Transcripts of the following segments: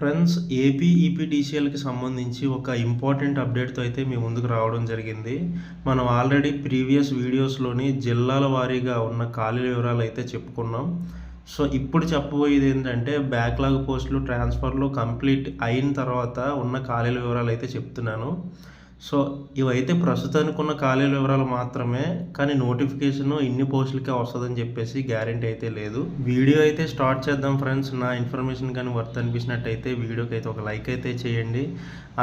Friends AP ఈపీడీసీఎల్కి సంబంధించి ఒక important అప్డేట్తో అయితే మీ ముందుకు రావడం జరిగింది. మనం ఆల్రెడీ ప్రీవియస్ వీడియోస్లోని జిల్లాల వారీగా ఉన్న ఖాళీల వివరాలు అయితే చెప్పుకున్నాం. సో ఇప్పుడు చెప్పబోయేది ఏంటంటే బ్యాక్లాగ్ పోస్టులు ట్రాన్స్ఫర్లు కంప్లీట్ అయిన తర్వాత ఉన్న ఖాళీల వివరాలు అయితే చెప్తున్నాను. సో ఇవైతే ప్రస్తుతానికి ఉన్న ఖాళీల వివరాలు మాత్రమే కానీ నోటిఫికేషన్ ఇన్ని పోస్టులకే వస్తుందని చెప్పేసి గ్యారంటీ అయితే లేదు. వీడియో అయితే స్టార్ట్ చేద్దాం ఫ్రెండ్స్. నా ఇన్ఫర్మేషన్ కానీ వర్త్ అనిపించినట్టయితే వీడియోకి అయితే ఒక లైక్ అయితే చేయండి.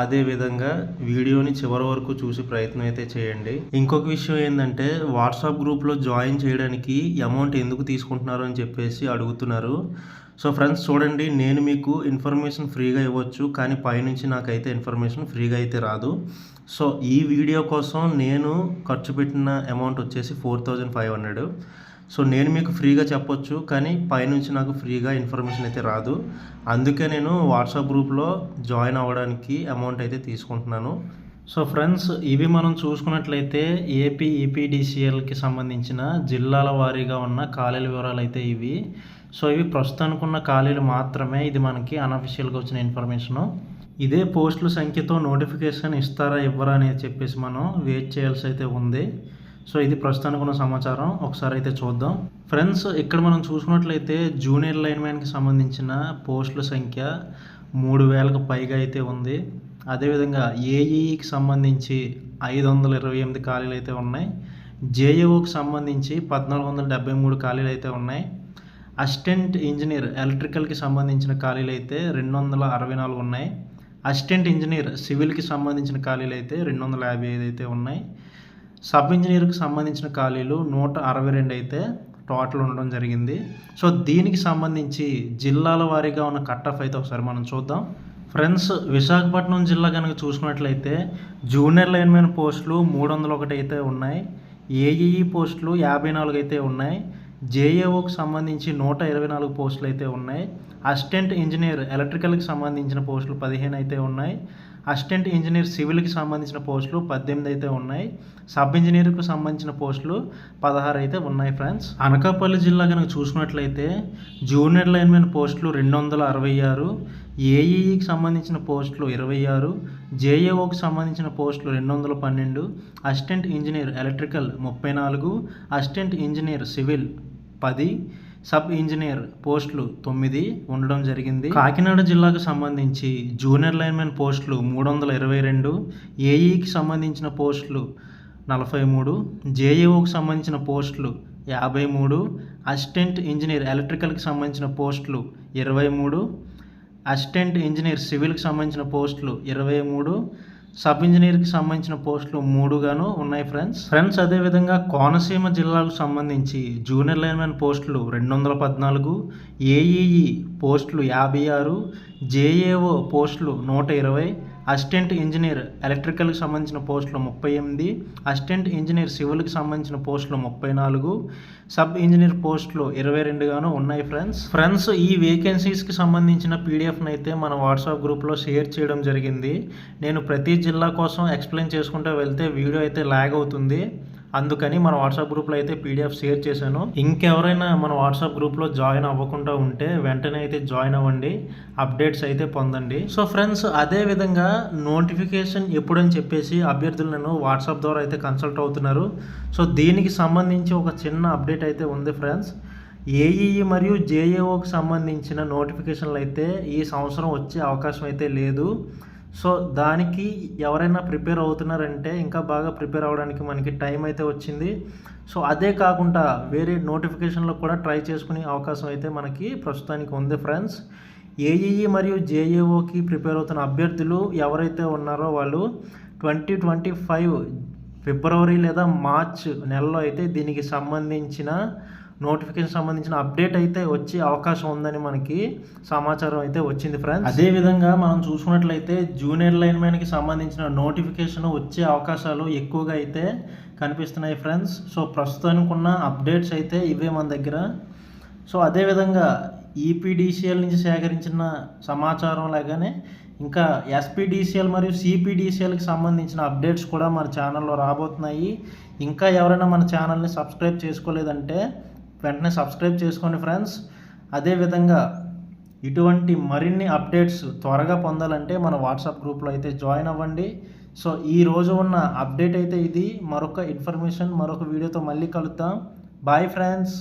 అదే విధంగా వీడియోని చివరి వరకు చూసి ప్రయత్నం అయితే చేయండి. ఇంకొక విషయం ఏంటంటే వాట్సాప్ గ్రూప్లో జాయిన్ చేయడానికి అమౌంట్ ఎందుకు తీసుకుంటున్నారు అని చెప్పేసి అడుగుతున్నారు. సో ఫ్రెండ్స్ చూడండి నేను మీకు ఇన్ఫర్మేషన్ ఫ్రీగా ఇవ్వచ్చు కానీ పైనుంచి నాకైతే ఇన్ఫర్మేషన్ ఫ్రీగా అయితే రాదు. సో ఈ వీడియో కోసం నేను ఖర్చు పెట్టిన అమౌంట్ వచ్చేసి four thousand five hundred so నేను మీకు ఫ్రీగా చెప్పొచ్చు కానీ పైనుంచి నాకు ఫ్రీగా ఇన్ఫర్మేషన్ అయితే రాదు. అందుకే నేను వాట్సాప్ గ్రూప్లో జాయిన్ అవ్వడానికి అమౌంట్ అయితే తీసుకుంటున్నాను. సో ఫ్రెండ్స్ ఇవి మనం చూసుకున్నట్లయితే ఏపీ ఈపీడీసీఎల్కి సంబంధించిన జిల్లాల వారీగా ఉన్న ఖాళీల వివరాలు అయితే ఇవి. సో ఇవి ప్రస్తుతానికి ఉన్న ఖాళీలు మాత్రమే. ఇది మనకి అన్అఫిషియల్గా వచ్చిన ఇన్ఫర్మేషను ఇదే పోస్టుల సంఖ్యతో నోటిఫికేషన్ ఇస్తారా ఇవ్వరా అనేది చెప్పేసి మనం వెయిట్ చేయాల్సి అయితే ఉంది. సో ఇది ప్రస్తుతానికి ఉన్న సమాచారం. ఒకసారి అయితే చూద్దాం. ఫ్రెండ్స్ ఇక్కడ మనం చూసుకున్నట్లయితే జూనియర్ లైన్మ్యాన్కి సంబంధించిన పోస్టుల సంఖ్య మూడు వేలకు పైగా అయితే ఉంది. అదేవిధంగా ఏఈకి సంబంధించి ఐదు వందల ఇరవై ఎనిమిది ఖాళీలు అయితే ఉన్నాయి. జేఏఓకి సంబంధించి పద్నాలుగు వందల డెబ్బై మూడు ఖాళీలు అయితే ఉన్నాయి. అసిస్టెంట్ ఇంజనీర్ ఎలక్ట్రికల్కి సంబంధించిన ఖాళీలు అయితే రెండు వందల అరవై నాలుగు ఉన్నాయి. అసిస్టెంట్ ఇంజనీర్ సివిల్కి సంబంధించిన ఖాళీలు అయితే రెండు వందల యాభై ఐదు అయితే ఉన్నాయి. సబ్ ఇంజనీర్కి సంబంధించిన ఖాళీలు నూట అరవై రెండు అయితే టోటల్ ఉండడం జరిగింది. సో దీనికి సంబంధించి జిల్లాల వారీగా ఉన్న కట్ ఆఫ్ అయితే ఒకసారి మనం చూద్దాం. ఫ్రెండ్స్ విశాఖపట్నం జిల్లా కనుక చూసుకున్నట్లయితే జూనియర్ లైన్మెన్ పోస్టులు మూడు వందల ఒకటి అయితే ఉన్నాయి. ఏఈఈ పోస్టులు యాభై నాలుగు అయితే ఉన్నాయి. జేఏఓకి సంబంధించి నూట ఇరవై నాలుగు పోస్టులు అయితే ఉన్నాయి. అసిస్టెంట్ ఇంజనీర్ ఎలక్ట్రికల్కి సంబంధించిన పోస్టులు పదిహేను అయితే ఉన్నాయి. అసిస్టెంట్ ఇంజనీర్ సివిల్కి సంబంధించిన పోస్టులు పద్దెనిమిది అయితే ఉన్నాయి. సబ్ ఇంజనీర్కి సంబంధించిన పోస్టులు పదహారు అయితే ఉన్నాయి ఫ్రెండ్స్. అనకాపల్లి జిల్లా కనుక చూసినట్లయితే జూనియర్ లైన్మెన్ పోస్టులు రెండు వందల అరవై ఆరు ఏఈఈకి సంబంధించిన పోస్టులు ఇరవై ఆరు జేఏఓకి సంబంధించిన పోస్టులు రెండు వందల పన్నెండు అసిస్టెంట్ ఇంజనీర్ ఎలక్ట్రికల్ ముప్పై నాలుగు అసిస్టెంట్ ఇంజనీర్ సివిల్ పది సబ్ ఇంజనీర్ పోస్టులు తొమ్మిది ఉండడం జరిగింది. కాకినాడ జిల్లాకు సంబంధించి జూనియర్ లైన్మెన్ పోస్టులు మూడు వందల ఇరవై రెండు ఏఈకి సంబంధించిన పోస్టులు నలభై మూడు జేఏఓకి సంబంధించిన పోస్టులు యాభై మూడు అసిస్టెంట్ ఇంజనీర్ ఎలక్ట్రికల్కి సంబంధించిన పోస్టులు ఇరవై మూడు అసిస్టెంట్ ఇంజనీర్ సివిల్కి సంబంధించిన పోస్టులు ఇరవై మూడు సబ్ ఇంజనీర్కి సంబంధించిన పోస్టులు మూడుగాను ఉన్నాయి ఫ్రెండ్స్. ఫ్రెండ్స్ అదేవిధంగా కోనసీమ జిల్లాకు సంబంధించి జూనియర్ లైన్మెన్ పోస్టులు రెండు వందల పద్నాలుగు ఏఈఈ పోస్టులు యాభై ఆరు జేఏఓ పోస్టులు నూట ఇరవై అసిస్టెంట్ ఇంజనీర్ ఎలక్ట్రికల్కి సంబంధించిన పోస్టులు ముప్పై ఎనిమిది అసిస్టెంట్ ఇంజనీర్ సివిల్కి సంబంధించిన పోస్టులు ముప్పై నాలుగు సబ్ ఇంజనీర్ పోస్టులు ఇరవై రెండుగాను ఉన్నాయి ఫ్రెండ్స్. ఫ్రెండ్స్ ఈ వేకెన్సీస్కి సంబంధించిన పీడిఎఫ్ని అయితే మన వాట్సాప్ గ్రూప్లో షేర్ చేయడం జరిగింది. నేను ప్రతి జిల్లా కోసం ఎక్స్ప్లెయిన్ చేసుకుంటూ వెళ్తే వీడియో అయితే ల్యాగ్ అవుతుంది. అందుకని మన వాట్సాప్ గ్రూప్లో అయితే పీడిఎఫ్ షేర్ చేశాను. ఇంకెవరైనా మన వాట్సాప్ గ్రూప్లో జాయిన్ అవ్వకుండా ఉంటే వెంటనే అయితే జాయిన్ అవ్వండి. అప్డేట్స్ అయితే పొందండి. సో ఫ్రెండ్స్ అదే విధంగా నోటిఫికేషన్ ఎప్పుడని చెప్పేసి అభ్యర్థులు వాట్సాప్ ద్వారా అయితే కన్సల్ట్ అవుతున్నారు. సో దీనికి సంబంధించి ఒక చిన్న అప్డేట్ అయితే ఉంది ఫ్రెండ్స్. ఏఈఈ మరియు జేఏఓకి సంబంధించిన నోటిఫికేషన్లు అయితే ఈ సంవత్సరం వచ్చే అవకాశం అయితే లేదు. సో దానికి ఎవరైనా ప్రిపేర్ అవుతున్నారంటే ఇంకా బాగా ప్రిపేర్ అవ్వడానికి మనకి టైం అయితే వచ్చింది. సో అదే కాకుండా వేరే నోటిఫికేషన్లో కూడా ట్రై చేసుకునే అవకాశం అయితే మనకి ప్రస్తుతానికి ఉంది ఫ్రెండ్స్. ఏఈఈ మరియు జేఏఓకి ప్రిపేర్ అవుతున్న అభ్యర్థులు ఎవరైతే ఉన్నారో వాళ్ళు ట్వంటీ ట్వంటీ ఫైవ్ ఫిబ్రవరి లేదా మార్చ్ నెలలో అయితే దీనికి సంబంధించిన నోటిఫికేషన్ సంబంధించిన అప్డేట్ అయితే వచ్చే అవకాశం ఉందని మనకి సమాచారం అయితే వచ్చింది ఫ్రెండ్స్. అదేవిధంగా మనం చూసుకున్నట్లయితే జూనియర్ లైన్మెన్కి సంబంధించిన నోటిఫికేషన్ వచ్చే అవకాశాలు ఎక్కువగా అయితే కనిపిస్తున్నాయి ఫ్రెండ్స్. సో ప్రస్తుతానికి ఉన్న అప్డేట్స్ అయితే ఇవే మన దగ్గర. సో అదేవిధంగా ఈపీడీసీఎల్ నుంచి సేకరించిన సమాచారం లాగానే ఇంకా ఎస్పీడీసీఎల్ మరియు సిపిడిసిఎల్కి సంబంధించిన అప్డేట్స్ కూడా మన ఛానల్లో రాబోతున్నాయి. ఇంకా ఎవరైనా మన ఛానల్ని సబ్స్క్రైబ్ చేసుకోలేదంటే వెంటనే సబ్స్క్రైబ్ చేసుకోండి ఫ్రెండ్స్. అదేవిధంగా ఇటువంటి మరిన్ని అప్డేట్స్ త్వరగా పొందాలంటే మన వాట్సాప్ గ్రూప్లో అయితే జాయిన్ అవ్వండి. సో ఈ రోజు ఉన్న అప్డేట్ అయితే ఇది. మరొక ఇన్ఫర్మేషన్ మరొక వీడియోతో మళ్ళీ కలుద్దాం. Bye friends.